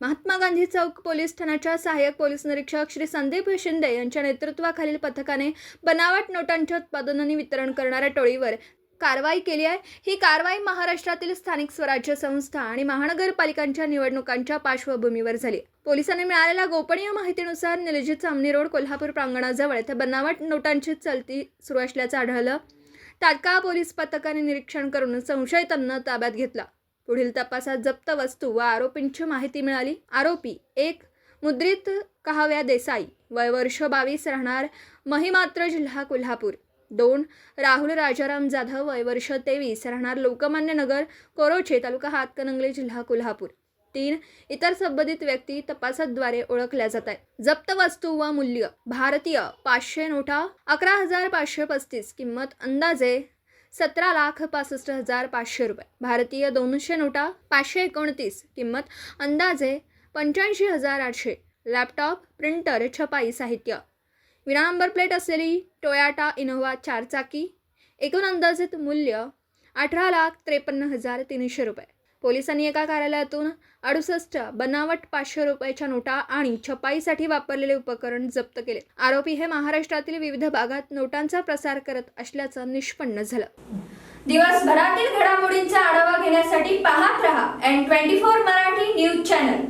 महात्मा गांधी चौक police ठाण्याच्या सहाय्यक police निरीक्षक श्री संदीप शिंदे यांच्या नेतृत्वाखालील पथकाने बनावट नोटांच्या उत्पादन आणि वितरण करणाऱ्या टोळीवर कारवाई केली आहे. ही कारवाई महाराष्ट्रातील स्थानिक स्वराज्य संस्था आणि महानगरपालिकांच्या निवडणुकांच्या पार्श्वभूमीवर झाली. पोलिसांनी मिळालेल्या गोपनीय माहितीनुसार निलजित सामनी रोड कोल्हापूर प्रांगणाजवळ येथे बनावट नोटांची चलती सुरू असल्याचं आढळलं. तात्काळ पोलीस पथकाने निरीक्षण करून संशयितांना ताब्यात घेतला. पुढील तपासात जप्त वस्तू व आरोपींची माहिती मिळाली. आरोपी एक मुद्रित कहाव्या देसाई. वय वर्ष बावीस राहणार महिमात्र जिल्हा कोल्हापूर. दोन राहुल राजाराम जाधव. वय वर्ष तेवीस राहणार लोकमान्य नगर कोरोचे तालुका हातकणंगले जिल्हा कोल्हापूर. तीन इतर संबंधित व्यक्ती तपासाद्वारे ओळखल्या जात आहेत. जप्त वस्तू व मूल्य. भारतीय पाचशे नोटा अकरा हजार पाचशे पस्तीस. किंमत अंदाजे सतरा लाख पासष्ट हजार पाचशे रुपये. भारतीय दोनशे नोटा पाचशे एकोणतीस किंमत अंदाजे पंच्याऐंशी हजार आठशे. लॅपटॉप प्रिंटर छपाई साहित्य. विना नंबर प्लेट असलेली टोयाटा इनोव्हा चारचाकी. एकूण अंदाजित मूल्य अठरा लाख त्रेपन्न हजार तीनशे रुपये. पोलिसांनी एका कार्यालयातून अडुसष्ट बनावट पाचशे रुपयाच्या नोटा आणि छपाईसाठी वापरलेले उपकरण जप्त केले. आरोपी हे महाराष्ट्रातील विविध भागात नोटांचा प्रसार करत असल्याचं निष्पन्न झालं. दिवसभरातील घडामोडींचा आढावा घेण्यासाठी पाहत रहा N twenty four Marathi news channel.